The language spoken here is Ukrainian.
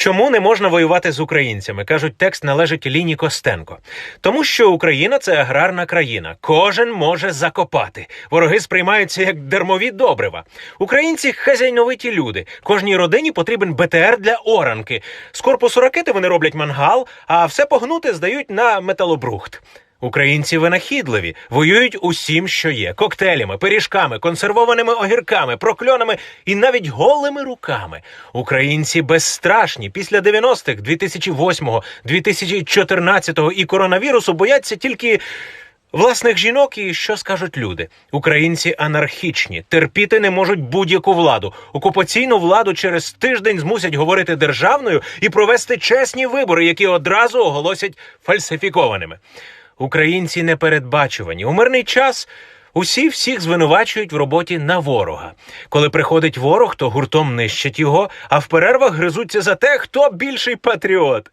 Чому не можна воювати з українцями? кажуть, текст належить Ліні Костенко. Тому що Україна це аграрна країна. Кожен може закопати. Вороги сприймаються як дармові добрива. Українці хазяйновиті люди. Кожній родині потрібен БТР для оранки. З корпусу ракети вони роблять мангал, а все погнути здають на металобрухт. Українці винахідливі, воюють усім, що є: коктейлями, пиріжками, консервованими огірками, прокльонами і навіть голими руками. Українці безстрашні після 90-х, 2008-го, 2014-го і коронавірусу бояться тільки. Власних жінок і що скажуть люди? Українці анархічні, терпіти не можуть будь-яку владу. Окупаційну владу через тиждень змусять говорити державною і провести чесні вибори, які одразу оголосять фальсифікованими. Українці непередбачувані. У мирний час усі всіх звинувачують в роботі на ворога. Коли приходить ворог, то гуртом нищать його, а в перервах гризуться за те, хто більший патріот.